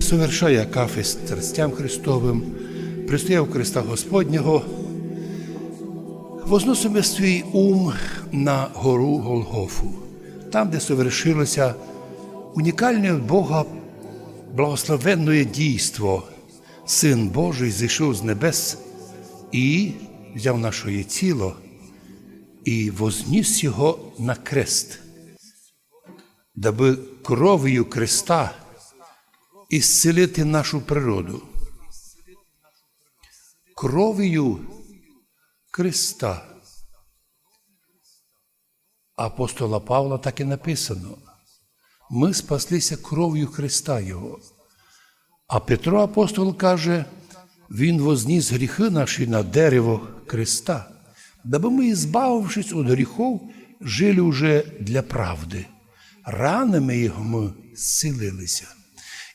совершає кафест страстям Христовим, пристояв Христа Господнього, возносимо свій ум на гору Голгофу, там, де совершилося унікальне Бога благословенне дійство. Син Божий зійшов з небес і взяв наше тіло і возніс його на крест, даби кров'ю креста ісцелити нашу природу. Кров'ю Христа. Апостола Павла так і написано. Ми спаслися кров'ю Христа Його. А Петро апостол каже, Він возніс гріхи наші на дерево Христа, даби ми, збавившись від гріхов, жили уже для правди. Ранами Його ми зцілилися.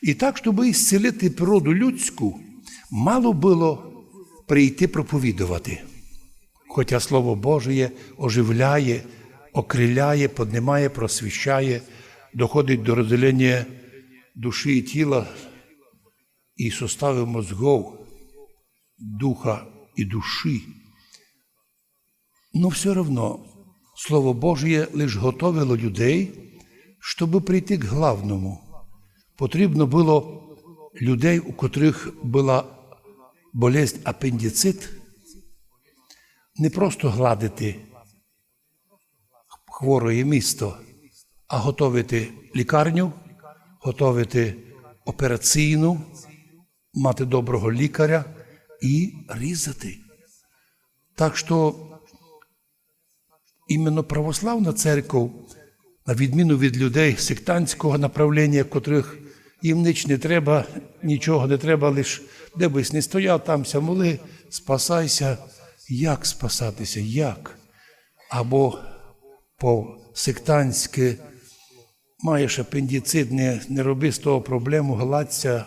І так, щоб ісцілити природу людську, мало було прийти проповідувати. Хоча Слово Божє оживляє, окриляє, піднімає, просвіщає, доходить до розділення душі і тіла і состави мозгов, духа і душі. Но все одно Слово Божє лише готовило людей, щоб прийти к главному. Потрібно було людей, у котрих була болезнь апендицит, не просто гладити хворе місто, а готовити лікарню, готовити операційну, мати доброго лікаря і різати. Так що іменно православна церква, на відміну від людей сектантського направлення, котрих їм ніч не треба, нічого не треба, лише де не стояв, тамся моли, спасайся. Як спасатися? Як? Або по-сектантськи маєш апендицит, не, не роби з того проблему, гладься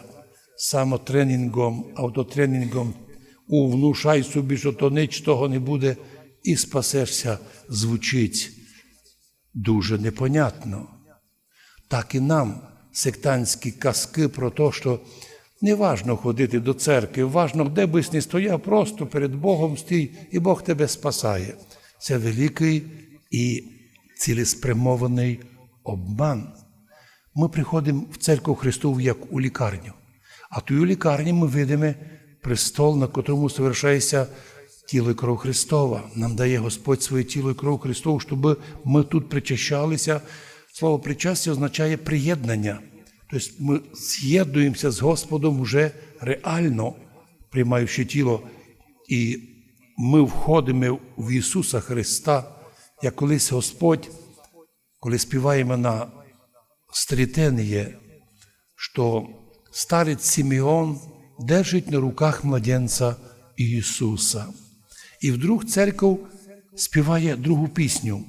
самотренінгом, автотренінгом, увнушай собі, що то ніч того не буде, і спасешся, звучить дуже непонятно. Так і нам сектантські казки про те, що не важно ходити до церкви, важно, де бись не стояв, просто перед Богом стій, і Бог тебе спасає. Це великий і цілеспрямований обман. Ми приходимо в церкву Христову як у лікарню, а тою лікарні ми видимо престол, на котрому совершається тіло і кров Христова. Нам дає Господь своє тіло і кров Христову, щоб ми тут причащалися. Слово причастя означає приєднання. Тобто ми з'єднуємося з Господом вже реально, приймаючи тіло, і ми входимо в Ісуса Христа, як колись Господь, коли співаємо на стрітеніє, що старець Симеон держить на руках младенця Ісуса. І вдруг церков співає другу пісню,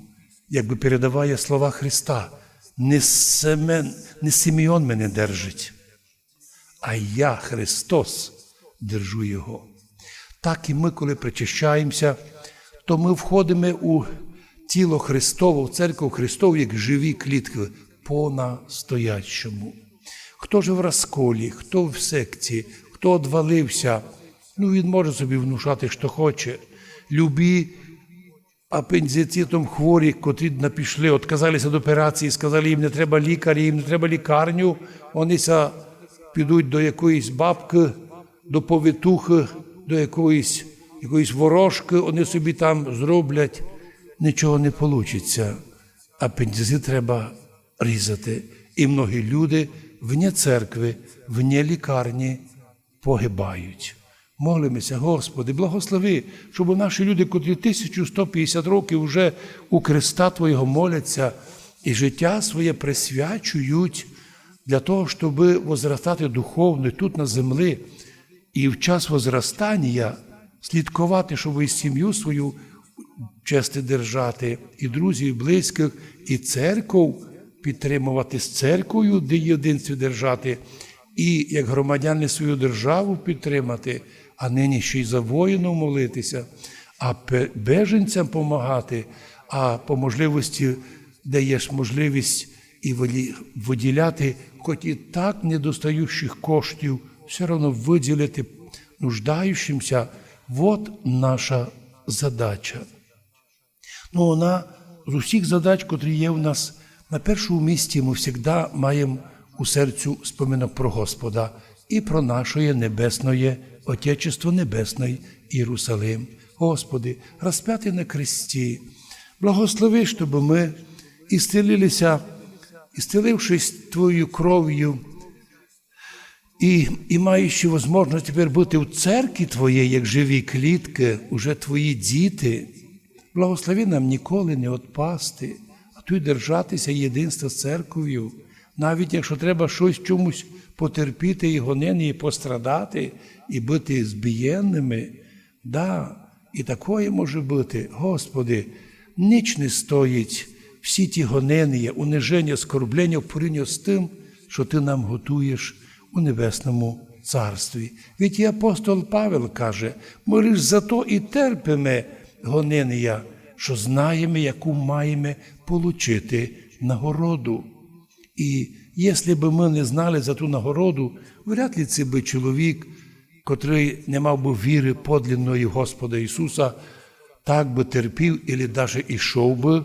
якби передаває слова Христа. Не, Семен, не Симеон мене держить, а я, Христос, держу Його. Так і ми, коли причащаємося, то ми входимо у тіло Христово, в церкву Христову, як живі клітки по-настоящому. Хто ж в розколі, хто в секції, хто одвалився, ну він може собі внушати, що хоче. Любі апендицитом хворі, котрі напішли, відказалися від операції, сказали, їм не треба лікаря, їм не треба лікарню, вони підуть до якоїсь бабки, до повитухи, до якоїсь, якоїсь ворожки, вони собі там зроблять, нічого не вийде. Апендицит треба різати. І многі люди вне церкви, вне лікарні погибають. Молимося, Господи, благослови, щоб наші люди, котрі 1150 років вже у Христа Твого моляться і життя своє присвячують для того, щоб возростати духовно тут на землі, і в час возростання слідкувати, щоб і сім'ю свою чести держати, і друзів, і близьких, і церков підтримувати з церквою, де єдинстві держати, і як громадяни свою державу підтримати, а нині ще й за воїнів молитися, а беженцям допомагати, а по можливості даєш можливість і виділяти, хоч і так недостаючих коштів, все одно виділити нуждаючимся. Вот наша задача. Ну, вона з усіх задач, котрі є в нас, на першому місці ми завжди маємо у серцю споминок про Господа і про наше небесне Отечество Небесне Єрусалим. Господи, розп'ятий на кресті, благослови, щоб ми ісцелилися, ісцелившись Твоєю кров'ю, і, і маючи можливість тепер бути в церкві Твоєї, як живі клітки, уже Твої діти, благослови нам ніколи не відпасти, а й держатися єдинства з церквою, навіть якщо треба щось чомусь потерпіти і гонені, і пострадати, і бути збієнними. Да, і такое може бути, Господи, ніч не стоїть всі ті гонення, униження, скорблення в порівнянні з тим, що Ти нам готуєш у Небесному Царстві. Ведь і апостол Павел каже, ми лиш за то і терпимо гонення, що знаємо, яку маємо получити нагороду. І якщо б ми не знали за ту нагороду, вряд ли це би чоловік, котрий не мав би віри подлинної Господа Ісуса, так би терпів, і навіть ішов би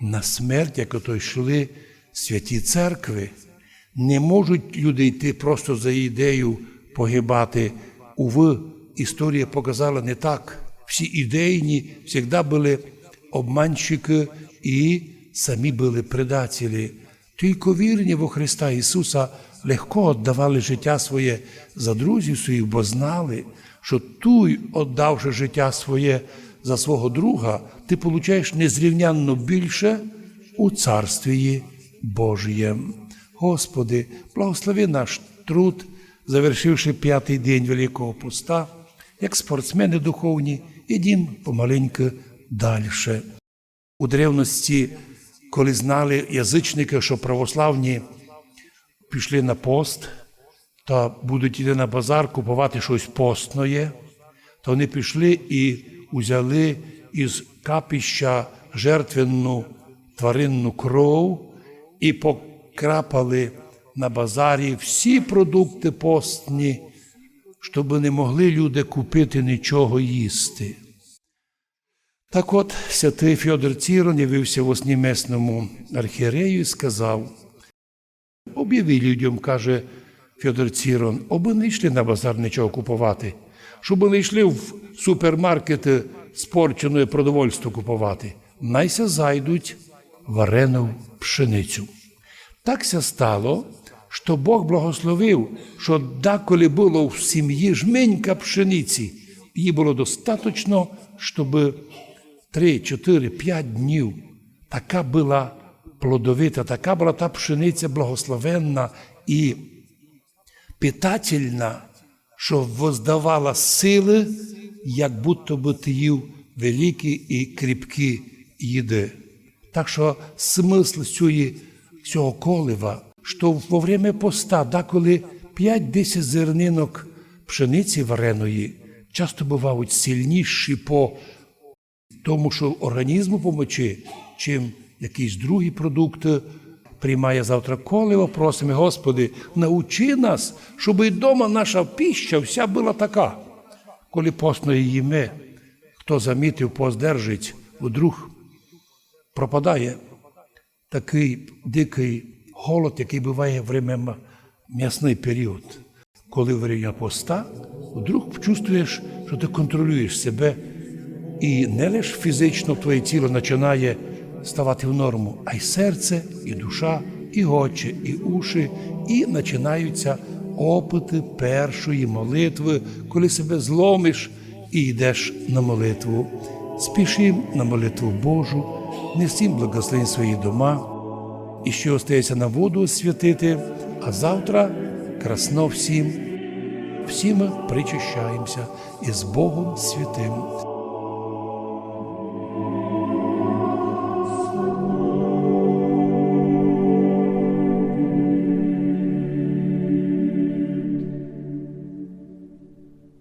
на смерть, як ото йшли святі церкви. Не можуть люди йти просто за ідею погибати. Уви, історія показала не так. Всі ідейні завжди були обманщики і самі були предателі. Тільки вірні во Христа Ісуса легко віддавали життя своє за друзів своїх, бо знали, що туй, віддавши життя своє за свого друга, ти получаєш незрівнянно більше у Царстві Божієм. Господи, благослови наш труд, завершивши п'ятий день Великого Поста, як спортсмени духовні, ідім помаленьку далі. У древності, коли знали язичники, що православні пішли на пост, та будуть йти на базар купувати щось постноє, то вони пішли і узяли із капіща жертвенну тваринну кров і покрапали на базарі всі продукти постні, щоб не могли люди купити нічого їсти. Так от святий Фьодор Цірон явився в Оснімесному архієрею і сказав, об'яви людям, каже Фьодор Цірон, аби не йшли на базар нічого купувати, щоб не йшли в супермаркети спорчене продовольство купувати. Найся зайдуть варену пшеницю. Такся стало, що Бог благословив, що деколи було в сім'ї жменька пшениці, її було достатньо, щоб 3, 4, 5 днів така була плодовита, така була та пшениця благословенна і питательна, що воздавала сили, як будто би ти їв великі і кріпкі їди. Так що смисл цієї, цього колива, що во время поста, деколи 5-10 зернинок пшениці вареної часто бувають сильніші по тому, що організму помочи, чим якісь другі продукти приймає завтра колево, просимо, Господи, научи нас, щоб і вдома наша піща вся була така. Коли постно їми, хто замітив, поздержить, вдруг пропадає такий дикий голод, який буває в м'ясний період. Коли время поста, вдруг чувствуєш, що ти контролюєш себе, і не лише фізично твоє тіло починає ставати в норму, а й серце, і душа, і очі, і уші, і починаються опити першої молитви, коли себе зломиш і йдеш на молитву. Спішим на молитву Божу, несім благословень свої дома, і ще остається на воду освятити, а завтра красно всім. Всі ми причащаємося із Богом святим.